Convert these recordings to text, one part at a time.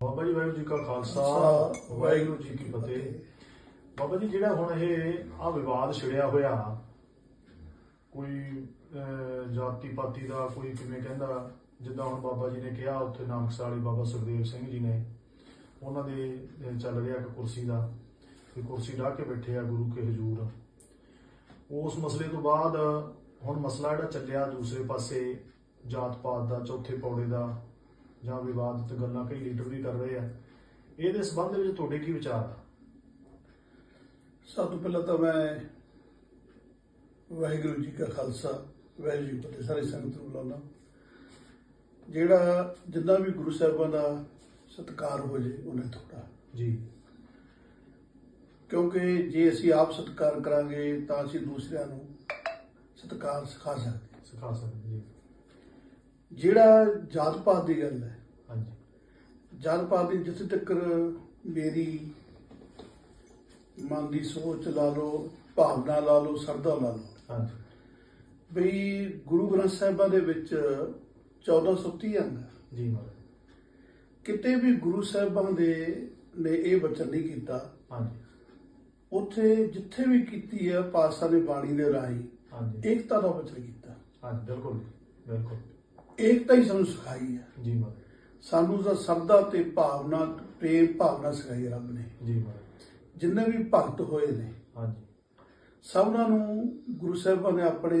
ਬਾਬਾ ਜੀ ਵਾਹਿਗੁਰੂ ਜੀ ਕਾ ਖਾਲਸਾ ਵਾਹਿਗੁਰੂ ਜੀ ਕੀ ਫਤਿਹ। ਬਾਬਾ ਜੀ ਜਿਹੜਾ ਹੁਣ ਇਹ ਆ ਵਿਵਾਦ ਛਿੜਿਆ ਹੋਇਆ ਕੋਈ ਜਾਤੀ ਪਾਤੀ ਦਾ ਕੋਈ ਕਿਵੇਂ ਕਹਿੰਦਾ ਜਿੱਦਾਂ ਹੁਣ ਬਾਬਾ ਜੀ ਨੇ ਕਿਹਾ ਉੱਥੇ ਨਾਮਕਸਾਲੀ ਬਾਬਾ ਸੁਖਦੇਵ ਸਿੰਘ ਜੀ ਨੇ ਉਹਨਾਂ ਦੇ ਚੱਲ ਰਿਹਾ ਇੱਕ ਕੁਰਸੀ ਦਾ ਕਿ ਕੁਰਸੀ ਢਾ ਕੇ ਬੈਠੇ ਆ ਗੁਰੂ ਕੇ ਹਜ਼ੂਰ। ਉਸ ਮਸਲੇ ਤੋਂ ਬਾਅਦ ਹੁਣ ਮਸਲਾ ਜਿਹੜਾ ਚੱਲਿਆ ਦੂਸਰੇ ਪਾਸੇ ਜਾਤ ਪਾਤ ਦਾ ਚੌਥੇ ਪੌੜੇ ਦਾ ਜਾਂ ਵਿਵਾਦਿਤ ਗੱਲਾਂ ਕਈ ਲੀਡਰ ਵੀ ਕਰ ਰਹੇ ਆ। ਇਹਦੇ ਸੰਬੰਧ ਵਿੱਚ ਤੁਹਾਡੇ ਕੀ ਵਿਚਾਰ ਆ? ਸਭ ਤੋਂ ਪਹਿਲਾਂ ਤਾਂ ਮੈਂ ਵਾਹਿਗੁਰੂ ਜੀ ਕਾ ਖਾਲਸਾ ਵਾਹਿਗੁਰੂ ਜੀ ਫਤਿਹ ਸਾਰੇ ਸੰਗਤ ਨੂੰ ਬੁਲਾਉਣਾ ਜਿਹੜਾ ਜਿੰਨਾ ਵੀ ਗੁਰੂ ਸਾਹਿਬਾਂ ਦਾ ਸਤਿਕਾਰ ਹੋ ਜੇ ਉਹਨੇ ਥੋੜਾ ਜੀ। ਕਿਉਂਕਿ ਜੇ ਅਸੀਂ ਆਪ ਸਤਿਕਾਰ ਕਰਾਂਗੇ ਤਾਂ ਅਸੀਂ ਦੂਸਰਿਆਂ ਨੂੰ ਸਤਿਕਾਰ ਸਿਖਾ ਸਕਦੇ। ਸਿਖਾ ਸਕਦੇ ਜੀ। ਜਿਹੜਾ ਜਾਤ ਪਾਤ ਦੀ ਗੱਲ ਹੈ। ਹਾਂਜੀ। ਜਾਤ ਪਾਤ ਦੀ ਜਿੱਥੇ ਤੱਕ ਮੇਰੀ ਮਨ ਦੀ ਸੋਚ ਲਾ ਲਓ ਭਾਵਨਾ ਲਾ ਲਓ ਸਰਦਾ ਲਾ ਲਓ। ਹਾਂਜੀ। ਬਈ ਗੁਰੂ ਗ੍ਰੰਥ ਸਾਹਿਬਾਂ ਦੇ ਵਿੱਚ 1430 ਅੰਗ। ਜੀ ਕਿਤੇ ਵੀ ਗੁਰੂ ਸਾਹਿਬਾਂ ਦੇ ਨੇ ਇਹ ਬਚਨ ਨਹੀਂ ਕੀਤਾ ਹਾਂਜੀ। ਉੱਥੇ ਜਿੱਥੇ ਵੀ ਕੀਤੀ ਹੈ ਪਾਤਸ਼ਾਹ ਨੇ ਬਾਣੀ ਦੇ ਰਾਹੀਂ ਹਾਂਜੀ। ਏਕਤਾ ਦਾ ਬਚਨ ਕੀਤਾ। ਹਾਂਜੀ ਬਿਲਕੁਲ ਬਿਲਕੁਲ। ਏਕਤਾ ਹੀ ਸਾਨੂੰ ਸਿਖਾਈ ਹੈ। ਜੀ ਮਹਾਰਾਜ। ਸਾਨੂੰ ਤਾਂ ਸਰਦਾ ਤੇ ਭਾਵਨਾ ਪ੍ਰੇਮ ਭਾਵਨਾ ਸਿਖਾਈ ਹੈ ਰੱਬ ਨੇ। ਜੀ ਮਹਾਰਾਜ। ਜਿੰਨੇ ਵੀ ਭਗਤ ਹੋਏ ਨੇ ਹਾਂਜੀ। ਸਭਨਾਂ ਨੂੰ ਗੁਰੂ ਸਾਹਿਬਾਂ ਨੇ ਆਪਣੇ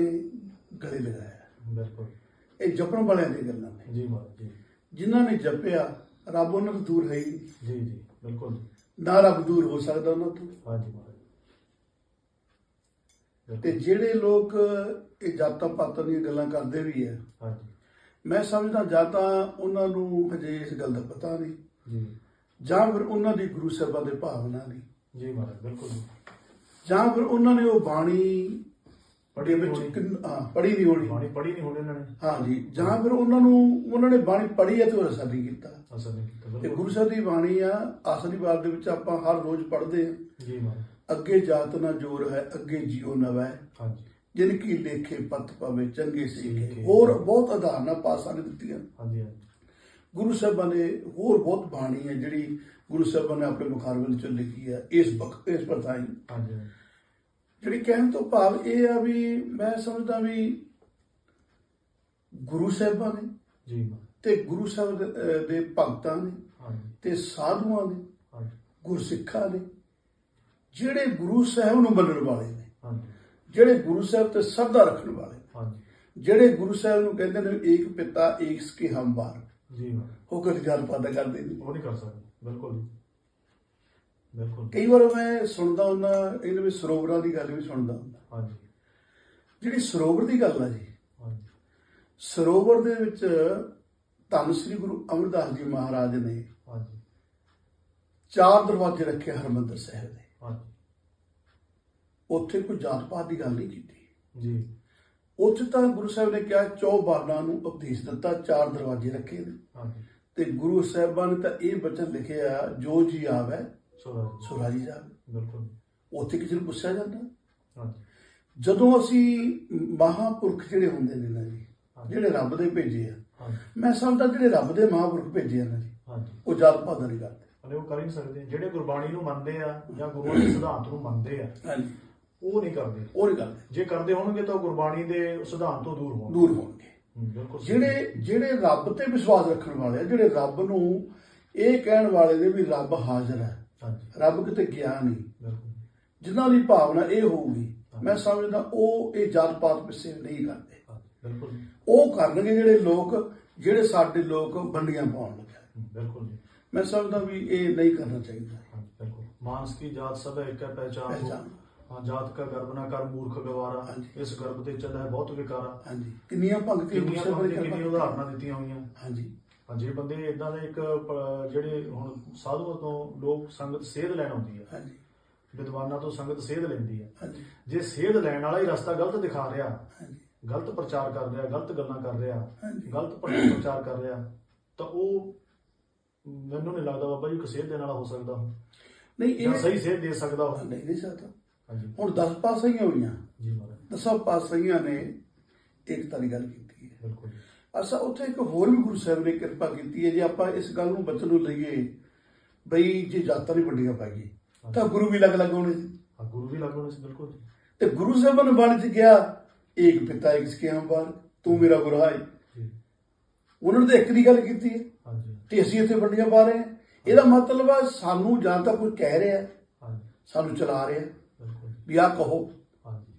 ਗਲੇ ਲਗਾਇਆ ਬਿਲਕੁਲ। ਇਹ ਜਪਣ ਵਾਲਿਆਂ ਦੀ ਗੱਲਾਂ ਨੇ। ਜੀ ਮਹਾਰਾਜ ਜੀ। ਜਿਨ੍ਹਾਂ ਨੇ ਜਪਿਆ ਰੱਬ ਉਹਨਾਂ ਤੋਂ ਦੂਰ ਹੈ। ਜੀ ਜੀ। ਬਿਲਕੁਲ। ਨਾ ਰੱਬ ਦੂਰ ਹੋ ਸਕਦਾ ਉਹਨਾਂ ਤੋਂ। ਹਾਂਜੀ ਮਹਾਰਾਜ। ਤੇ। ਜਿਹੜੇ ਲੋਕ ਇਹ ਜਾਤਾਂ ਪਾਤਾਂ ਦੀਆਂ ਗੱਲਾਂ ਕਰਦੇ ਵੀ ਆ ਹਾਂਜੀ। ਮੈਂ ਸਮਝਦਾ ਜਾਂ ਤਾਂ ਉਹਨਾਂ ਨੂੰ ਹਜੇ ਇਸ ਗੱਲ ਦਾ ਪਤਾ ਨਹੀਂ। ਜੀ। ਜਾਂ ਫਿਰ ਉਹਨਾਂ ਦੀ ਗੁਰੂ ਸਾਹਿਬਾਂ ਦੇ ਭਾਵਨਾ ਨਹੀਂ। ਜੀ ਮਹਾਰਾਜ ਬਿਲਕੁਲ ਜੀ। ਜਾਂ ਫਿਰ ਉਹਨਾਂ ਨੇ ਉਹ ਬਾਣੀ ਪੜ੍ਹੀ ਵਿੱਚ ਹਾਂ, ਪੜ੍ਹੀ ਨਹੀਂ ਹੋਣੀ। ਬਾਣੀ ਪੜ੍ਹੀ ਨਹੀਂ ਹੋਣੀ ਇਹਨਾਂ ਨੇ। ਹਾਂਜੀ ਜਾਂ ਫਿਰ ਉਹਨਾਂ ਨੂੰ ਉਹਨਾਂ ਨੇ ਬਾਣੀ ਪੜ੍ਹੀ ਹੈ ਤੇ ਉਹ ਅਸਰ ਨਹੀਂ ਕੀਤਾ। ਅਸਰ ਨਹੀਂ ਕੀਤਾ ਤੇ ਗੁਰੂ ਸਾਹਿਬ ਦੀ ਬਾਣੀ ਆ ਆਸਰੀ ਬਾਤ ਦੇ ਵਿੱਚ ਆਪਾਂ ਹਰ ਰੋਜ਼ ਪੜ੍ਹਦੇ ਆ ਜੀ ਮਹਾਰਾਜ। ਅੱਗੇ ਜਾਤ ਨਾ ਜੋਰ ਹੈ ਅੱਗੇ ਜੀਉ ਨਵੈ ਹਾਂਜੀ। ਜਿਨ ਕੀ ਲੇਖੇ ਪਤ ਪਵੇ ਚੰਗੇ ਸਿੱਖੇ। ਹੋਰ ਬਹੁਤ ਉਦਾਹਰਨਾਂ ਪਾਸਾਂ ਨੇ ਦਿੱਤੀਆਂ। ਹਾਂਜੀ ਹਾਂਜੀ। ਗੁਰੂ ਸਾਹਿਬਾਂ ਨੇ ਹੋਰ ਬਹੁਤ ਬਾਣੀ ਹੈ ਜਿਹੜੀ ਗੁਰੂ ਸਾਹਿਬਾਂ ਨੇ ਆਪਣੇ ਮੁਖਾਰਬਲ ਚ ਲਿਖੀ ਹੈ ਇਸ ਵਕਤ ਇਸ ਪਰਤਾਈ ਹਾਂਜੀ। ਜਿਹੜੀ ਕਹਿਣ ਤੋਂ ਭਾਵ ਇਹ ਆ ਵੀ ਮੈਂ ਸਮਝਦਾ ਵੀ ਗੁਰੂ ਸਾਹਿਬਾਂ ਨੇ ਜੀ ਤੇ ਗੁਰੂ ਸਾਹਿਬ ਦੇ ਭਗਤਾਂ ਨੇ ਹਾਂਜੀ। ਤੇ ਸਾਧੂਆਂ ਨੇ ਹਾਂਜੀ। ਗੁਰਸਿੱਖਾਂ ਨੇ ਜਿਹੜੇ ਗੁਰੂ ਸਾਹਿਬ ਨੂੰ ਮੰਨਣ ਵਾਲੇ ਨੇ। ਹਾਂਜੀ। ਜਿਹੜੇ ਗੁਰੂ ਸਾਹਿਬ ਤੇ ਸਰਦਾ ਰੱਖਣ ਵਾਲੇ। ਹਾਂਜੀ। ਜਿਹੜੇ ਗੁਰੂ ਸਾਹਿਬ ਨੂੰ ਕਹਿੰਦੇ ਨੇ ਏਕ ਪਿਤਾ ਏਕ ਸਕੇ ਹਮ ਬਾਰ ਜੀ। ਉਹ ਕਦੇ ਗੱਲ ਪਾਦਾ ਕਰਦੇ ਨਹੀਂ। ਉਹ ਨਹੀਂ ਕਰ ਸਕਦੇ। ਬਿਲਕੁਲ ਬਿਲਕੁਲ। ਕਈ ਵਾਰ ਮੈਂ ਸੁਣਦਾ ਹੁੰਦਾ ਇਹਨਾਂ ਵਿੱਚ ਸਰੋਵਰਾਂ ਦੀ ਗੱਲ ਵੀ ਸੁਣਦਾ ਹੁੰਦਾ। ਹਾਂਜੀ। ਜਿਹੜੀ ਸਰੋਵਰ ਦੀ ਗੱਲ ਆ ਜੀ ਹਾਂਜੀ। ਸਰੋਵਰ ਦੇ ਵਿੱਚ ਧੰਨ ਸ੍ਰੀ ਗੁਰੂ ਅਮਰਦਾਸ ਜੀ ਮਹਾਰਾਜ ਨੇ ਹਾਂਜੀ। ਚਾਰ ਦਰਵਾਜ਼ੇ ਰੱਖੇ ਹਰਮੰਦਰ ਸਾਹਿਬ ਦੇ। ਹਾਂਜੀ। ਉੱਥੇ ਕੋਈ ਜਾਤ ਪਾਤ ਦੀ ਗੱਲ ਨਹੀਂ ਕੀਤੀ। ਜੀ। ਉੱਥੇ ਤਾਂ ਗੁਰੂ ਸਾਹਿਬ ਨੇ ਕਿਹਾ ਚੌ ਬਾਰਾਂ ਨੂੰ ਉਪਦੇਸ਼ ਦਿੱਤਾ ਚਾਰ ਦਰਵਾਜ਼ੇ ਰੱਖੇ ਨੇ। ਹਾਂਜੀ। ਤੇ ਗੁਰੂ ਸਾਹਿਬਾਂ ਨੇ ਤਾਂ ਇਹ ਬਚਨ ਲਿਖਿਆ ਜੋ ਜੀ ਆਵੇ ਸੋਰਾ ਸੋ ਰਾਜੀ ਜਾਵੇ। ਬਿਲਕੁਲ। ਉੱਥੇ ਕਿਸੇ ਨੂੰ ਪੁੱਛਿਆ ਜਾਂਦਾ? ਹਾਂਜੀ। ਜਦੋਂ ਅਸੀਂ ਮਹਾਪੁਰਖ ਜਿਹੜੇ ਹੁੰਦੇ ਨੇ ਨਾ ਜੀ ਜਿਹੜੇ ਰੱਬ ਦੇ ਭੇਜੇ ਆ ਮੈਂ ਸਮਝਦਾ ਜਿਹੜੇ ਰੱਬ ਦੇ ਮਹਾਪੁਰਖ ਭੇਜੇ ਆ ਨਾ ਜੀ ਉਹ ਜਾਤ ਪਾਤ ਨਹੀਂ ਕਰਦੇ ਉਹ ਕਰ ਹੀ ਸਕਦੇ। ਜਿਹੜੇ ਗੁਰਬਾਣੀ ਨੂੰ ਮੰਨਦੇ ਆ ਜਾਂ ਗੁਰੂਆਂ ਦੇ ਸਿਧਾਂਤ ਨੂੰ ਮੰਨਦੇ ਆ ਹਾਂਜੀ। ਉਹ ਨਹੀਂ ਕਰਦੇ। ਉਹ ਨਹੀਂ ਕਰਦੇ। ਜੇ ਕਰਦੇ ਹੋਣਗੇ ਤਾਂ ਉਹ ਗੁਰਬਾਣੀ ਦੇ ਸਿਧਾਂਤ ਤੋਂ ਦੂਰ ਹੋਣਗੇ। ਦੂਰ ਹੋਣਗੇ। ਬਿਲਕੁਲ। ਜਿਹੜੇ ਜਿਹੜੇ ਰੱਬ ਤੇ ਵਿਸ਼ਵਾਸ ਰੱਖਣ ਵਾਲੇ ਆ ਜਿਹੜੇ ਰੱਬ ਨੂੰ ਇਹ ਕਹਿਣ ਵਾਲੇ ਨੇ ਵੀ ਰੱਬ ਹਾਜ਼ਰ ਹੈ ਰੱਬ ਕਿਤੇ ਗਿਆ ਨਹੀਂ ਜਿਨ੍ਹਾਂ ਦੀ ਭਾਵਨਾ ਇਹ ਹੋਊਗੀ ਮੈਂ ਸਮਝਦਾ ਉਹ ਇਹ ਜਾਤ ਪਾਤ ਪਿੱਛੇ ਨਹੀਂ ਕਰਦੇ। ਉਹ ਕਰਨਗੇ ਜਿਹੜੇ ਲੋਕ ਜਿਹੜੇ ਸਾਡੇ ਲੋਕ ਵੰਡੀਆਂ ਪਾਉਣ ਲੱਗੇ। ਬਿਲਕੁਲ ਜੀ। ਮੈਂ ਸਮਝਦਾ ਵੀ ਇਹ ਨਹੀਂ ਕਰਨਾ ਚਾਹੀਦਾ। ਬਿਲਕੁਲ। ਮਾਨਸ ਕੀ ਜਾਤ ਸਭ ਇੱਕ ਹੈ ਪਹਿਚਾਨ ਹੋ। ਹਾਂ ਜਾਤ ਕਾ ਗਰਬ ਨਾ ਕਰ ਮੂਰਖ ਗਵਾਰਾ। ਹਾਂਜੀ। ਇਸ ਗਰਭ ਤੇ ਚੱਲਦਾ ਹੈ ਬਹੁਤ ਵਿਕਾਰਾ। ਹਾਂਜੀ। ਕਿੰਨੀਆਂ ਭਗਤੀਆਂ ਕਿੰਨੀਆਂ ਉਦਾਹਰਨਾਂ ਦਿੱਤੀਆਂ ਹੋਈਆਂ। ਹਾਂਜੀ। ਹਾਂਜੀ ਬੰਦੇ ਇਦਾਂ ਦੇ ਇੱਕ ਪ- ਜਿਹੜੇ ਹੁਣ ਸਾਧੂਆਂ ਤੋਂ ਲੋਕ ਸੰਗਤ ਸੇਧ ਲੈਣ ਆਉਂਦੀ ਹੈ। ਹਾਂਜੀ। ਵਿਦਵਾਨਾਂ ਤੋਂ ਸੰਗਤ ਸੇਧ ਲੈਂਦੀ ਹੈ। ਹਾਂਜੀ। ਜੇ ਸੇਧ ਲੈਣ ਵਾਲਾ ਹੀ ਰਸਤਾ ਗਲਤ ਦਿਖਾ ਰਿਹਾ ਹਾਂਜੀ। ਗਲਤ ਪ੍ਰਚਾਰ ਕਰ ਰਿਹਾ ਗਲਤ ਗੱਲਾਂ ਕਰ ਰਿਹਾ ਹਾਂਜੀ। ਗਲਤ ਪ੍ਰਚਾਰ ਪ੍ਰਚਾਰ ਕਰ ਰਿਹਾ ਤਾਂ ਉਹ ਮੈਨੂੰ ਨਹੀਂ ਲੱਗਦਾ ਬਾਬਾ ਜੀ ਇੱਕ ਸੇਧ ਦੇਣ ਵਾਲਾ ਹੋ ਸਕਦਾ। ਨਹੀਂ ਜਾਂ ਇਹ ਸਹੀ ਸੇਧ ਦੇ ਸਕਦਾ ਉਹ। ਨਹੀਂ ਨਹੀਂ ਸਕਦਾ। ਹੁਣ 10 ਪਾਸਾਈਆਂ ਹੋਈਆਂ ਜੀ ਮਹਾਰਾਜ। ਦਸਾਂ ਪਾਸਾਈਆਂ ਨੇ ਏਕਤਾ ਦੀ ਗੱਲ ਕੀਤੀ ਹੈ। ਬਿਲਕੁਲ ਅਸਾਂ ਉੱਥੇ ਇੱਕ ਹੋਰ ਵੀ ਗੁਰੂ ਸਾਹਿਬ ਨੇ ਕਿਰਪਾ ਕੀਤੀ ਹੈ ਜੇ ਆਪਾਂ ਇਸ ਗੱਲ ਨੂੰ ਬਚਨ ਨੂੰ ਲਈਏ ਬਈ ਜੇ ਜਾਤਾਂ ਨਹੀਂ ਵੱਡੀਆਂ ਪੈ ਗਈ ਤਾਂ ਗੁਰੂ ਵੀ ਲੱਗ ਲੱਗ ਹੋਣੇ ਸੀ। ਹਾਂ ਗੁਰੂ ਵੀ ਲੱਗਣੇ ਸੀ ਬਿਲਕੁਲ ਤੇ ਗੁਰੂ ਸਾਹਿਬਾਨ ਨੇ ਬਾਣੀ ਚ ਗਿਆ ਏਕ ਪਿਤਾ ਇੱਕ ਸਿਕਿਆ ਬਾਰ ਤੂੰ ਮੇਰਾ ਗੁਰੂ ਹੈ। ਉਹਨਾਂ ਨੇ ਇੱਕ ਦੀ ਗੱਲ ਕੀਤੀ ਹੈ ਹਾਂਜੀ। ਤੇ ਅਸੀਂ ਇੱਥੇ ਵੱਡੀਆਂ ਪਾ ਰਹੇ ਹਾਂ। ਇਹਦਾ ਮਤਲਬ ਹੈ ਸਾਨੂੰ ਜਾਂ ਤਾਂ ਕੋਈ ਕਹਿ ਰਿਹਾ ਸਾਨੂੰ ਚਲਾ ਰਿਹਾ। ਵੀ ਆਹ ਕਹੋ। ਹਾਂਜੀ।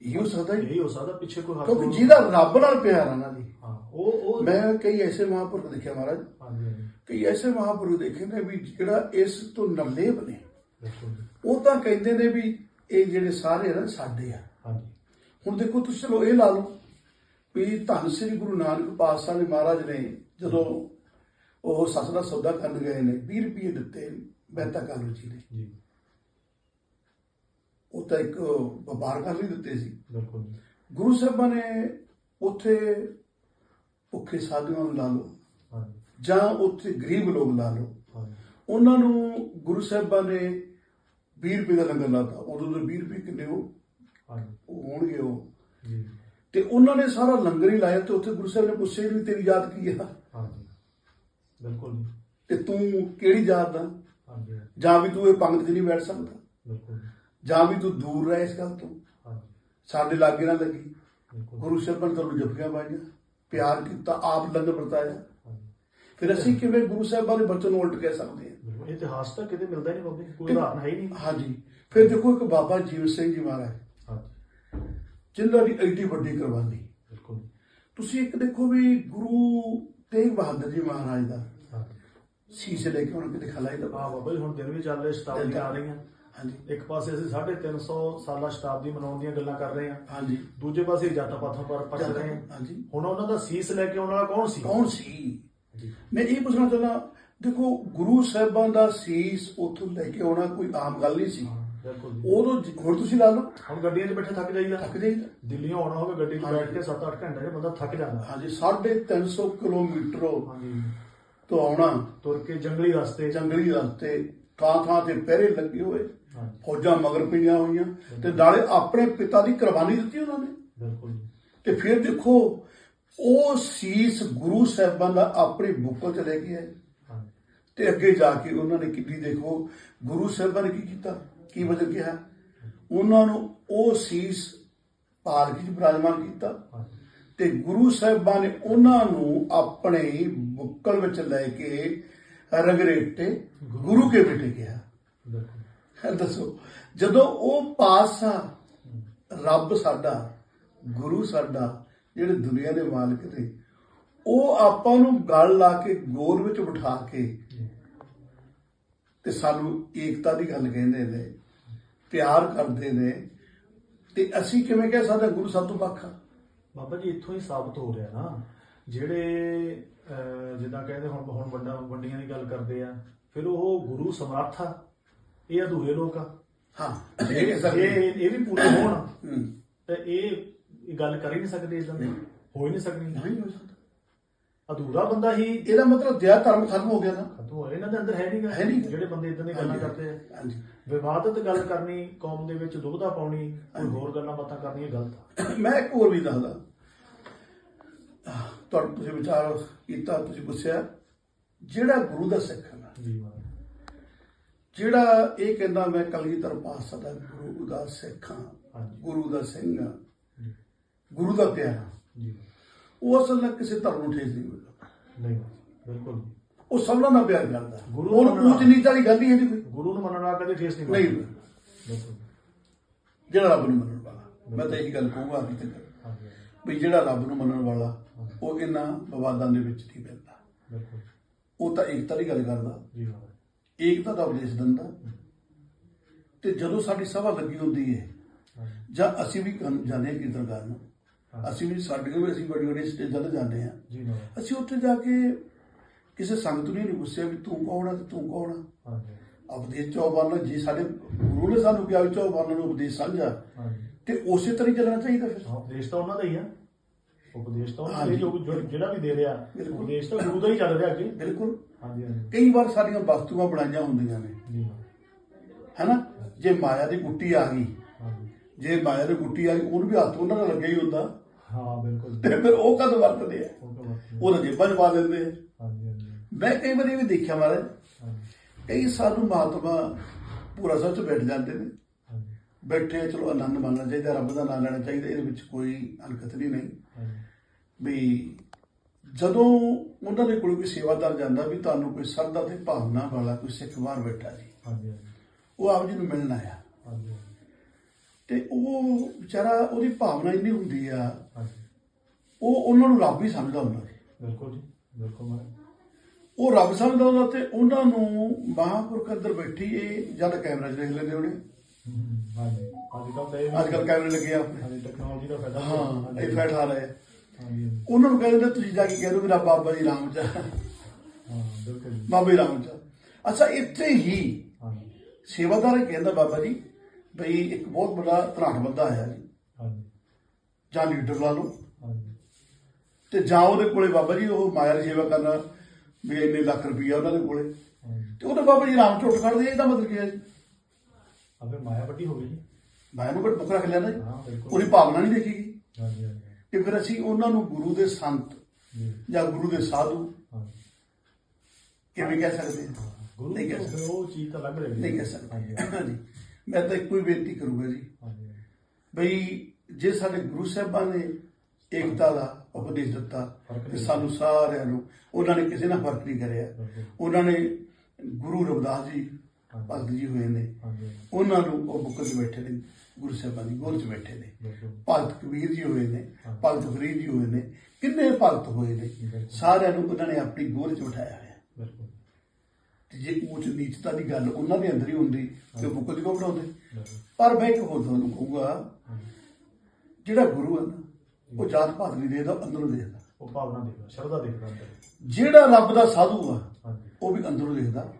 ਇਹ ਹੋ ਸਕਦਾ ਇਹੀ ਹੋ ਸਕਦਾ ਪਿੱਛੇ ਕੋਈ ਹੱਥ ਕਿਉਂਕਿ ਜਿਹਦਾ ਰੱਬ ਨਾਲ ਪਿਆਰ ਆ ਨਾ ਜੀ। ਹਾਂ ਉਹ ਉਹ ਮੈਂ ਕਈ ਐਸੇ ਮਹਾਂਪੁਰਖ ਦੇਖਿਆ ਮਹਾਰਾਜ। ਹਾਂਜੀ ਕਈ ਐਸੇ ਮਹਾਂਪੁਰਖ ਦੇਖੇ ਨੇ ਵੀ ਜਿਹੜਾ ਇਸ ਤੋਂ ਨਰਲੇਪ ਨੇ ਬਿਲਕੁਲ ਜੀ। ਉਹ ਤਾਂ ਕਹਿੰਦੇ ਨੇ ਵੀ ਇਹ ਜਿਹੜੇ ਸਾਰੇ ਨਾ ਸਾਡੇ ਆ। ਹਾਂਜੀ। ਹੁਣ ਦੇਖੋ ਤੁਸੀਂ ਚਲੋ ਇਹ ਲਾ ਲਓ ਵੀ ਧੰਨ ਸ੍ਰੀ ਗੁਰੂ ਨਾਨਕ ਪਾਤਸ਼ਾਹ ਨੇ ਮਹਾਰਾਜ ਨੇ ਜਦੋਂ ਉਹ ਸੱਸ ਦਾ ਸੌਦਾ ਕਰਨ ਗਏ ਨੇ 20 ਰੁਪਏ ਦਿੱਤੇ ਮਹਿਤਾ ਕਾਲੂ ਜੀ ਨੇ। ਜੀ। ਉਹ ਤਾਂ ਇੱਕ ਵਪਾਰ ਕਰਨ ਲਈ ਦਿੱਤੇ ਸੀ। ਬਿਲਕੁਲ ਗੁਰੂ ਸਾਹਿਬਾਂ ਨੇ ਉੱਥੇ ਭੁੱਖੇ ਸਾਧੂਆਂ ਨੂੰ ਲਾ ਲਓ ਹਾਂਜੀ। ਜਾਂ ਉੱਥੇ ਗਰੀਬ ਲੋਕ ਲਾ ਲਓ। ਉਹਨਾਂ ਨੂੰ ਗੁਰੂ ਸਾਹਿਬਾਂ ਨੇ 20 ਰੁਪਏ ਦਾ ਲੰਗਰ ਲਾਤਾ ਉਦੋਂ ਦੇ 20 ਰੁਪਏ ਕਿੰਨੇ ਉਹ? ਹੋਣਗੇ ਉਹ। ਤੇ ਉਹਨਾਂ ਨੇ ਸਾਰਾ ਲੰਗਰ ਹੀ ਲਾਇਆ ਤੇ ਉੱਥੇ ਗੁਰੂ ਸਾਹਿਬ ਨੇ ਪੁੱਛਿਆ ਵੀ ਤੇਰੀ ਜਾਤ ਕੀ ਆ? ਹਾਂਜੀ। ਬਿਲਕੁਲ ਤੇ ਤੂੰ ਕਿਹੜੀ ਜਾਤ ਦਾ ਹਾਂਜੀ। ਜਾਂ ਵੀ ਤੂੰ ਇਹ ਪੰਗਤ 'ਚ ਨਹੀਂ ਬੈਠ ਸਕਦਾ? ਬਿਲਕੁਲ ਜੀ ਵੀ ਤੂੰ ਦੂਰ ਰਹਿ ਇਸ ਗੱਲ ਤੋਂ। ਸਾਡੇ ਲਾਗੇ ਨਾ ਲੱਗੀ। ਗੁਰੂ ਸਾਹਿਬਾਂ ਨੇ ਤੁਹਾਨੂੰ ਜੱਫੀਆਂ ਪਾਈਆਂ ਪਿਆਰ ਕੀਤਾ ਆਪ ਲੰਗਰ ਵਰਤਾਇਆ। ਫਿਰ ਅਸੀਂ ਕਿਵੇਂ ਗੁਰੂ ਸਾਹਿਬਾਂ ਦੇ ਬਚਨ ਉਲਟ ਕਹਿ ਸਕਦੇ ਹਾਂ? ਇਤਿਹਾਸ ਤਾਂ ਕਿਤੇ ਮਿਲਦਾ ਹੀ ਨਹੀਂ ਬਾਬੇ ਕੋਈ ਉਦਾਹਰਨ ਹੈ ਹੀ ਨਹੀਂ। ਹਾਂਜੀ। ਫਿਰ ਦੇਖੋ ਇੱਕ ਬਾਬਾ ਜੀਵ ਸਿੰਘ ਜੀ ਮਹਾਰਾਜ ਹਾਂਜੀ। ਜਿਨ੍ਹਾਂ ਦੀ ਐਡੀ ਵੱਡੀ ਕੁਰਬਾਨੀ। ਬਿਲਕੁਲ। ਤੁਸੀਂ ਇੱਕ ਦੇਖੋ ਵੀ ਗੁਰੂ ਤੇਗ ਬਹਾਦਰ ਜੀ ਮਹਾਰਾਜ ਦਾ ਸੀਸ ਲੈ ਕੇ ਉਹਨਾਂ ਕਿਤੇ ਖਲਾਈ ਦਾ ਹਾਂ ਬਾਬਾ ਹੁਣ ਦਿਨ ਵੀ ਚੱਲ ਰਹੇ ਸ਼ਤਾਬਦੀਆਂ ਆ ਰਹੀਆਂ। ਹਾਂਜੀ। ਇੱਕ ਪਾਸੇ ਅਸੀਂ 350 ਸਾਲਾ ਸ਼ਤਾਬਦੀ ਮਨਾਉਣ ਦੀਆਂ ਗੱਲਾਂ ਕਰ ਰਹੇ ਹਾਂ। ਹਾਂਜੀ। ਦੂਜੇ ਪਾਸੇ ਜਾਤਾਂ ਪਾਤਾਂ ਪਰ ਪੜ ਰਹੇ ਹਾਂ। ਹਾਂਜੀ। ਹੁਣ ਉਹਨਾਂ ਦਾ ਸੀਸ ਲੈ ਕੇ ਆਉਣ ਵਾਲਾ ਕੌਣ ਸੀ? ਕੌਣ ਸੀ? ਜੀ। ਮੈਂ ਇਹ ਪੁੱਛਣਾ ਚਾਹੁੰਦਾ ਦੇਖੋ ਗੁਰੂ ਸਾਹਿਬਾਂ ਦਾ ਸੀਸ ਉੱਥੋਂ ਲੈ ਕੇ ਆਉਣਾ ਕੋਈ ਆਮ ਗੱਲ ਨਹੀਂ ਸੀ। ਜੀ। ਉਦੋਂ ਜ- ਹੁਣ ਤੁਸੀਂ ਲਾ ਲਓ। ਹੁਣ ਗੱਡੀਆਂ 'ਚ ਬੈਠੇ ਥੱਕ ਜਾਈਦਾ। ਥੱਕ ਜਾਈਦਾ। ਦਿੱਲੀੋਂ ਆਉਣਾ ਹੋਵੇ ਗੱਡੀ 'ਚ। ਬੈਠ ਕੇ 7-8 ਘੰਟੇ 'ਚ ਬੰਦਾ ਥੱਕ ਜਾਂਦਾ। ਹਾਂਜੀ 350 ਕਿਲੋਮੀਟਰ ਹਾਂਜੀ। ਤੋਂ ਆਉਣਾ। ਤੁਰ ਕੇ ਜੰਗਲੀ ਰਸਤੇ। ਜੰਗਲੀ ਰਸਤੇ। ਥਾਂ ਥਾਂ ਤੇ ਪਹਿਰੇ ਲੱਗੇ ਹੋਏ ਫੌਜਾਂ ਮਗਰ ਪਈਆਂ ਹੋਈਆਂ ਤੇ ਨਾਲੇ ਆਪਣੇ ਪਿਤਾ ਦੀ ਕੁਰਬਾਨੀ ਦਿੱਤੀ ਉਹਨਾਂ ਨੇ। ਬਿਲਕੁਲ ਤੇ ਫਿਰ ਦੇਖੋ ਉਹ ਸੀਸ ਗੁਰੂ ਸਾਹਿਬਾਂ ਦਾ ਆਪਣੀ ਬੁੱਕਲ ਚ ਲੈ ਕੇ ਆਏ। ਤੇ ਅੱਗੇ ਜਾ ਕੇ ਉਹਨਾਂ ਨੇ ਕਿੰਨੀ ਦੇਖੋ ਗੁਰੂ ਸਾਹਿਬਾਂ ਨੇ ਕੀ ਕੀਤਾ? ਕੀ ਵਜਨ ਕਿਹਾ? ਉਹਨਾਂ ਨੂੰ ਉਹ ਸੀਸ ਪਾਲਕੀ ਚ ਬਿਰਾਜਮਾਨ ਕੀਤਾ। ਤੇ ਗੁਰੂ ਸਾਹਿਬਾਂ ਨੇ ਉਹਨਾਂ ਨੂੰ ਆਪਣੇ ਬੁੱਕਲ ਵਿੱਚ ਲੈ ਕੇ ਰਗਰੇਟੇ ਗੁਰੂ ਕੇ ਬੇਟੇ ਬਿਲਕੁਲ। ਦੱਸੋ। ਜਦੋਂ ਉਹ ਪਾਸਾ ਰੱਬ ਸਾਡਾ ਗੁਰੂ ਸਾਡਾ ਜਿਹੜੇ ਦੁਨੀਆ ਦੇ ਮਾਲਕ ਨੇ ਉਹ ਆਪਾਂ ਨੂੰ ਗਲ ਲਾ ਕੇ ਗੋਲ ਵਿੱਚ ਬਿਠਾ ਕੇ ਤੇ ਸਾਨੂੰ ਏਕਤਾ ਦੀ ਗੱਲ ਕਹਿੰਦੇ ਨੇ ਪਿਆਰ ਕਰਦੇ ਨੇ ਤੇ ਅਸੀਂ ਕਿਵੇਂ ਕਹਿ ਸਕਦੇ ਗੁਰੂ ਸਾਹਿਬ ਤੋਂ ਵੱਖ? ਬਾਬਾ ਜੀ ਇੱਥੋਂ ਹੀ ਸਾਬਤ ਹੋ ਰਿਹਾ ਨਾ। ਜਿਹੜੇ ਜਿੱਦਾਂ ਕਹਿੰਦੇ ਹੁਣ ਹੁਣ ਵੱਡਾ ਵੱਡੀਆਂ ਦੀ ਗੱਲ ਕਰਦੇ ਆ ਫਿਰ ਉਹ ਗੁਰੂ ਸਮਰੱਥ ਆ ਇਹ ਅਧੂਰੇ ਲੋਕ ਆ। ਹਾਂ। ਇਹ ਵੀ ਪੂਰੇ ਹੋਣ। ਤੇ ਇਹ ਗੱਲ ਕਰ ਹੀ ਨਹੀਂ ਸਕਦੇ ਇਦਾਂ ਦੀ। ਹੋ ਹੀ ਨਹੀਂ ਸਕਦੀ। ਨਹੀਂ ਹੋ ਸਕਦਾ। ਅਧੂਰਾ ਬੰਦਾ ਹੀ ਇਹਦਾ ਮਤਲਬ ਦਇਆ ਧਰਮ ਖਤਮ ਹੋ ਗਿਆ ਨਾ। ਖਤਮ ਹੋਇਆ। ਇਹਨਾਂ ਦੇ ਅੰਦਰ ਹੈ ਨਹੀਂਗਾ ਹੈ ਨੀ ਗਾ। ਜਿਹੜੇ ਬੰਦੇ ਇਦਾਂ ਦੀਆਂ ਗੱਲਾਂ ਕਰਦੇ ਆ। ਹਾਂਜੀ। ਵਿਵਾਦਤ ਗੱਲ ਕਰਨੀ ਕੌਮ ਦੇ ਵਿੱਚ ਦੁਬਦਾ ਪਾਉਣੀ ਕੋਈ ਹੋਰ ਗੱਲਾਂ ਬਾਤਾਂ ਕਰਨੀਆਂ ਗਲਤ ਆ। ਮੈਂ ਇੱਕ ਹੋਰ ਵੀ ਦੱਸਦਾ। ਤੁਹਾਡੇ ਤੁਸੀਂ ਵਿਚਾਰ ਕੀਤਾ ਤੁਸੀਂ ਪੁੱਛਿਆ ਜਿਹੜਾ ਗੁਰੂ ਦਾ ਸਿੱਖ ਹੈ ਜਿਹੜਾ ਇਹ ਕਹਿੰਦਾ ਮੈਂ ਕਲਗੀਧਰ ਪਾਤਸ਼ਾਹ ਦਾ ਗੁਰੂ ਦਾ ਸਿੱਖ ਹਾਂ ਗੁਰੂ ਦਾ ਸਿੰਘ ਹਾਂ ਗੁਰੂ ਦਾ ਪਿਆਰਾ ਉਹ ਅਸਲ ਨਾਲ ਕਿਸੇ ਧਰਮ ਨੂੰ ਠੇਸ ਨਹੀਂ ਮਿਲਦਾ। ਨਹੀਂ ਬਿਲਕੁਲ। ਉਹ ਸਭਨਾਂ ਨਾਲ ਪਿਆਰ ਕਰਦਾ। ਗੁਰੂ ਉਹਨੂੰ ਉੱਚ ਨੀਚ ਵਾਲੀ ਗੱਲ ਹੀ ਕੋਈ। ਗੁਰੂ ਨੂੰ ਮੰਨਣ ਵਾਲਾ ਕਦੇ ਠੇਸ ਨਹੀਂ। ਬਿਲਕੁਲ। ਜਿਹੜਾ ਰੱਬ ਨੂੰ ਮੰਨਣ ਵਾਲਾ। ਮੈਂ ਤਾਂ ਇਹੀ ਗੱਲ ਕਹੂੰਗਾ ਕਿ ਤੱਕ। ਵੀ ਜਿਹੜਾ ਰੱਬ ਨੂੰ ਮੰਨਣ ਵਾਲਾ ਉਹ ਇਹਨਾਂ ਵਿਵਾਦਾਂ ਦੇ ਵਿੱਚ ਨਹੀਂ ਪੈਂਦਾ। ਬਿਲਕੁਲ। ਉਹ ਤਾਂ ਏਕਤਾ ਦੀ ਗੱਲ ਕਰਦਾ। ਜੀ ਏਕਤਾ ਦਾ ਉਪਦੇਸ਼ ਦਿੰਦਾ। ਤੇ ਜਦੋਂ ਸਾਡੀ ਸਭਾ ਲੱਗੀ ਹੁੰਦੀ ਹੈ ਜਾਂ ਅਸੀਂ ਵੀ ਜਾਂਦੇ ਹਾਂ ਕੀਰਤਨ ਕਰਨ ਹਾਂ। ਅਸੀਂ ਵੀ ਸਾਡੀਆਂ ਵੀ ਅਸੀਂ ਬੜੀ ਬੜੀ ਸਟੇਜਾਂ ਤੇ ਜਾਂਦੇ ਜੀ ਮਹਾਰਾਜ ਅਸੀਂ ਉੱਥੇ ਜਾ ਕੇ ਕਿਸੇ ਸੰਗਤ ਨੂੰ ਨਹੀਂ ਪੁੱਛਿਆ ਵੀ ਤੂੰ ਕੌਣ ਆ ਤੇ ਤੂੰ ਕੌਣ ਆ? ਹਾਂਜੀ। ਉਪਦੇਸ਼ ਚੌਬਾਨ ਜੀ ਸਾਡੇ ਗੁਰੂ ਨੇ ਸਾਨੂੰ ਕਿਹਾ ਵੀ ਚੌਬਾਨ ਨੂੰ ਉਪਦੇਸ਼ ਹਾਂਜੀ। ਤੇ ਉਸੇ ਤਰ੍ਹਾਂ ਹੀ ਚੱਲਣਾ ਚਾਹੀਦਾ ਫਿਰ। ਉਪਦੇਸ਼ ਤਾਂ ਉਹਨਾਂ ਦਾ ਹੀ ਆ। ਉਪਦੇਸ਼ ਤਾਂ ਉਹਨਾਂ ਦਾ ਹੀ। ਜੋ ਜਿਹੜਾ ਵੀ ਦੇ ਰਿਹਾ। ਉਪਦੇਸ਼ ਤਾਂ ਗੁਰੂ ਦਾ ਹੀ ਚੱਲ ਰਿਹਾ ਅੱਗੇ। ਬਿਲਕੁਲ। ਹਾਂਜੀ ਹਾਂਜੀ। ਕਈ ਵਾਰ ਸਾਡੀਆਂ ਵਸਤੂਆਂ ਬਣਾਈਆਂ ਹੁੰਦੀਆਂ ਨੇ। ਜੀ ਹੈਨਾ? ਜੇ ਮਾਇਆ ਦੀ ਗੁੱਟੀ ਆ ਗਈ ਜੇ ਮਾਇਆ ਦੀ ਗੁੱਟੀ ਆ ਗਈ ਉਹਨੂੰ ਵੀ ਹੱਥ ਉਹਨਾਂ ਦਾ ਲੱਗਿਆ ਹੀ ਹੁੰਦਾ। ਹਾਂ ਬਿਲਕੁਲ। ਤੇ ਫਿਰ ਉਹ ਕਦ ਵਰਤਦੇ ਆ? ਉਹ ਤਾਂ ਬਾਤ- ਉਹ ਤਾਂ ਜੇਬਾਂ 'ਚ ਪਾ ਲੈਂਦੇ ਆ। ਹਾਂਜੀ ਹਾਂਜੀ। ਮੈਂ ਕਈ ਵਾਰੀ ਵੀ ਦੇਖਿਆ ਮਾਰੇ ਕਈ ਸਾਧੂ ਮਹਾਤਮਾ ਪੂਰਾ ਸੱਚ ਬੈਠ ਜਾਂਦੇ ਨੇ। ਬੈਠੇ ਚਲੋ ਆਨੰਦ ਮਾਣਨਾ ਚਾਹੀਦਾ ਰੱਬ ਦਾ ਨਾਮ ਲੈਣਾ ਚਾਹੀਦਾ ਇਹਦੇ ਵਿੱਚ ਕੋਈ ਅਨਕਥਨੀ ਨਹੀਂ ਹਾਂਜੀ। ਵੀ ਜਦੋਂ ਉਹਨਾਂ ਦੇ ਕੋਲ ਕੋਈ ਸੇਵਾਦਾਰ ਜਾਂਦਾ ਵੀ ਤੁਹਾਨੂੰ ਕੋਈ ਸਰਦਾ ਤੇ ਭਾਵਨਾ ਵਾਲਾ ਕੋਈ ਸਿੱਖ ਬਾਹਰ ਬੈਠਾ ਜੀ। ਹਾਂਜੀ ਉਹ ਆਪ ਜੀ ਨੂੰ ਮਿਲਣ ਆਇਆ। ਹਾਂਜੀ ਤੇ ਉਹ ਵਿਚਾਰਾ ਉਹਦੀ ਭਾਵਨਾ ਇੰਨੀ ਹੁੰਦੀ ਆ ਉਹ ਉਹਨਾਂ ਨੂੰ ਰੱਬ ਹੀ ਸਮਝਦਾ ਹੁੰਦਾ ਸੀ। ਬਿਲਕੁਲ ਜੀ ਬਿਲਕੁਲ ਮਹਾਰਾਜ ਉਹ ਰੱਬ ਸਮਝਦਾ ਹੁੰਦਾ ਤੇ ਉਹਨਾਂ ਨੂੰ ਮਹਾਂਪੁਰਖ ਅੰਦਰ ਬੈਠੀ ਇਹ ਜਦ ਕੈਮਰਾ 'ਚ ਦੇਖ ਲੈਂਦੇ ਉਹਨੇ ਹਮ, ਹਾਂਜੀ ਅੱਜ ਕੱਲ ਤਾਂ ਇਹ ਅੱਜ ਕੱਲ ਕੈਮਰੇ ਲੱਗੇ ਆ। ਆਪਣੇ ਹਾਂਜੀ ਟੈਕਨੋਲੋਜੀ ਦਾ ਫਾਇਦਾ ਹਾਂ ਹਾਂਜੀ, ਇਹ ਫੈਟ ਆ ਰਹੇ ਆ। ਹਾਂਜੀ ਹਾਂਜੀ। ਉਹਨਾਂ ਨੂੰ ਕਹਿੰਦੇ ਤੁਸੀਂ ਜਾ ਕੇ ਕਹਿ ਦਿਓ ਬਾਬਾ ਜੀ ਰਾਮ ਚ ਆ, ਹਾਂ ਬਿਲਕੁਲ ਜੀ। ਬਾਬਾ ਜੀ ਰਾਮ ਚ ਆ। ਅੱਛਾ ਇੱਥੇ ਹੀ ਹਾਂਜੀ। ਸੇਵਾਦਾਰ ਕਹਿੰਦਾ ਬਾਬਾ ਜੀ ਬਈ ਇੱਕ ਬਹੁਤ ਬੜਾ ਧਨਾਟ ਬੰਦਾ ਆਇਆ ਜੀ। ਹਾਂਜੀ। ਜਾਂ ਲੀਡਰ ਲਾ ਲਓ। ਹਾਂਜੀ। ਤੇ ਜਾਂ ਉਹਦੇ ਕੋਲੇ ਬਾਬਾ ਜੀ ਉਹ ਮਾਇਆ ਦੀ ਸੇਵਾ ਕਰਨਾ ਵੀ ਇੰਨੇ ਲੱਖ ਰੁਪਈਆ ਉਹਨਾਂ ਦੇ ਕੋਲੇ। ਤੇ ਉਹਦੇ ਬਾਬਾ ਜੀ ਰਾਮ ਝੁੱਟ ਕੱਢਦੇ ਇਹਦਾ ਮਤਲਬ ਕੀ ਹੈ ਜੀ? ਆ ਫਿਰ ਮਾਇਆ ਵੱਡੀ ਹੋ ਗਈ ਜੀ। ਮਾਇਆ ਨੂੰ ਕੋਲ ਰੱਖ ਲਿਆ ਨਾ ਜੀ। ਹਾਂ ਬਿਲਕੁਲ। ਉਹਦੀ ਭਾਵਨਾ ਨਹੀਂ ਦੇਖੀ ਗਈ। ਹਾਂਜੀ ਹਾਂਜੀ। ਕਿ ਫਿਰ ਅਸੀਂ ਉਹਨਾਂ ਨੂੰ ਗੁਰੂ ਦੇ ਸੰਤ ਜੀ। ਜਾਂ ਗੁਰੂ ਦੇ ਸਾਧੂ ਕਿਵੇਂ ਕਹਿ ਸਕਦੇ ਹਾਂ ਗੁਰੂ ਨਹੀਂ ਕਹਿ ਤੋਂ ਸਕਦੇ। ਉਹ ਚੀਜ਼ ਤਾਂ ਲੱਗ ਰਹੀ ਨਹੀਂ ਕਹਿ ਸਕਦੇ। ਹਾਂਜੀ। ਮੈਂ ਤਾਂ ਇੱਕੋ ਹੀ ਬੇਨਤੀ ਕਰੂੰਗਾ ਜੀ। ਹਾਂਜੀ। ਬਈ ਜੇ ਸਾਡੇ ਗੁਰੂ ਸਾਹਿਬਾਨ ਨੇ ਏਕਤਾ ਦਾ ਉਪਦੇਸ਼ ਦਿੱਤਾ ਫ਼ਰਕ ਤੇ ਨਹੀਂ ਸਾਨੂੰ ਸਾਰਿਆਂ ਨੂੰ ਉਹਨਾਂ ਨੇ ਕਿਸੇ ਨਾਲ ਫ਼ਰਕ ਨਹੀਂ ਕਰਿਆ। ਬਿਲਕੁਲ। ਉਹਨਾਂ ਨੇ ਗੁਰੂ ਰਵਿਦਾਸ ਜੀ ਭਗਤ ਜੀ ਹੋਏ ਨੇ। ਉਹਨਾਂ ਨੂੰ ਉਹ ਬੁੱਕ 'ਚ ਬੈਠੇ ਨੇ ਗੁਰੂ ਸਾਹਿਬਾਨ ਦੀ ਗੋਲ 'ਚ ਬੈਠੇ ਨੇ। ਭਗਤ ਕਬੀਰ ਜੀ ਹੋਏ ਨੇ। ਭਗਤ ਫਰੀਦ ਜੀ ਹੋਏ ਨੇ ਕਿੰਨੇ ਭਗਤ ਹੋਏ ਨੇ। ਸਾਰਿਆਂ ਨੂੰ ਉਹਨਾਂ ਨੇ ਆਪਣੀ ਗੋਲ 'ਚ ਬਿਠਾਇਆ ਹੋਇਆ। ਬਿਲਕੁਲ। ਤੇ ਜੇ ਉੱਚ ਨੀਚਤਾ ਦੀ ਗੱਲ ਉਹਨਾਂ ਦੇ ਅੰਦਰ ਹੀ ਹੁੰਦੀ ਤੇ ਉਹ ਬੁੱਕ 'ਚ ਕਿਉਂ ਬਣਾਉਂਦੇ ਬਿਲਕੁਲ। ਪਰ ਮੈਂ ਇੱਕ ਹੋਰ ਤੁਹਾਨੂੰ ਕਹੂੰਗਾ। ਜਿਹੜਾ ਗੁਰੂ ਹੈ ਨਾ ਉਹ ਜਾਤ ਪਾਤ ਨਹੀਂ ਦੇਖਦਾ ਅੰਦਰੋਂ ਦੇਖਦਾ। ਉਹ ਭਾਵਨਾ ਦੇਖਦਾ ਸ਼ਰਧਾ ਦੇਖਦਾ ਜਿਹੜਾ ਰੱਬ ਦਾ ਸਾਧੂ ਆ ਉਹ ਵੀ ਅੰਦਰੋਂ ਦੇਖਦਾ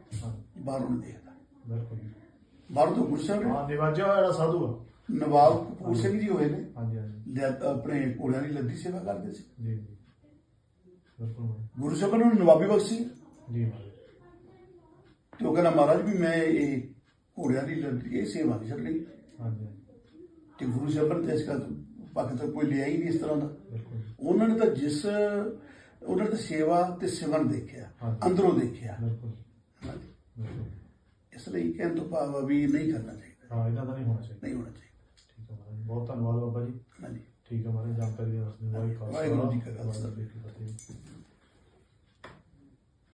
ਬਾਹਰੋਂ ਨਹੀਂ ਦੇਖਦਾ। ਬਿਲਕੁਲ ਜੀ। ਬਾਹਰੋਂ ਤਾਂ ਗੁਰੂ ਸਾਹਿਬ ਨੇ ਹਾਂ ਨਿਵਾਜਿਆ ਹੋਇਆ ਜਿਹੜਾ ਸਾਧੂ ਆ। ਨਵਾਬ ਕਪੂਰ ਸਿੰਘ ਜੀ ਹੋਏ ਨੇ। ਹਾਂਜੀ ਹਾਂਜੀ। ਜਦ ਆਪਣੇ ਘੋੜਿਆਂ ਦੀ ਲੱਦੀ ਸੇਵਾ ਕਰਦੇ ਸੀ। ਜੀ ਜੀ। ਬਿਲਕੁਲ ਮਹਾਰਾਜ। ਗੁਰੂ ਸਾਹਿਬ ਨੇ ਉਹਨੂੰ ਨਵਾਬੀ ਬਖਸ਼ੀ ਜੀ ਮਹਾਰਾਜ। ਤੇ ਉਹ ਕਹਿੰਦਾ ਮਹਾਰਾਜ ਵੀ ਮੈਂ ਇਹ ਘੋੜਿਆਂ ਦੀ ਲੱਦੀ ਇਹ ਸੇਵਾ ਨਹੀਂ ਛੱਡਣੀ। ਹਾਂਜੀ। ਹਾਂਜੀ ਤੇ ਗੁਰੂ ਸਾਹਿਬ ਨੇ ਤਾਂ ਇਸ ਦਾ ਪੱਖ ਤਾਂ ਕੋਈ ਲਿਆ ਹੀ ਨਹੀਂ ਇਸ ਤਰ੍ਹਾਂ ਦਾ। ਬਿਲਕੁਲ ਜੀ। ਉਹਨਾਂ ਨੇ ਤਾਂ ਜਿਸ ਉਹਨਾਂ ਨੇ ਤਾਂ ਸੇਵਾ ਤੇ ਸਿਮਰਨ ਦੇਖਿਆ ਹਾਂਜੀ। ਅੰਦਰੋਂ ਦੇਖਿਆ। ਬਿਲਕੁਲ ਹਾਂਜੀ। ਬਿਲਕੁਲ ਇਸ ਲਈ ਕਹਿਣ ਤੋਂ ਭਾਵ ਆ ਵੀ ਨਹੀਂ ਕਰਨਾ ਚਾਹੀਦਾ। ਹਾਂ ਇਹਨਾਂ ਦਾ ਨਹੀਂ ਹੋਣਾ ਚਾਹੀਦਾ। ਨਹੀਂ ਹੋਣਾ ਚਾਹੀਦਾ। ਠੀਕ ਹੈ ਮਹਾਰਾਜ ਬਹੁਤ ਧੰਨਵਾਦ ਬਾਬਾ ਜੀ। ਹਾਂਜੀ। ਠੀਕ ਹੈ ਮਹਾਰਾਜ ਜਾਣਕਾਰੀ ਦੇ ਵਾਸਤੇ ਵਾਹਿਗੁਰੂ ਵਾਹਿਗੁਰੂ ਜੀ ਕਾ ਖਾਲਸਾ। ਵਾਹਿਗੁਰੂ ਜੀ ਕੀ ਫਤਿਹ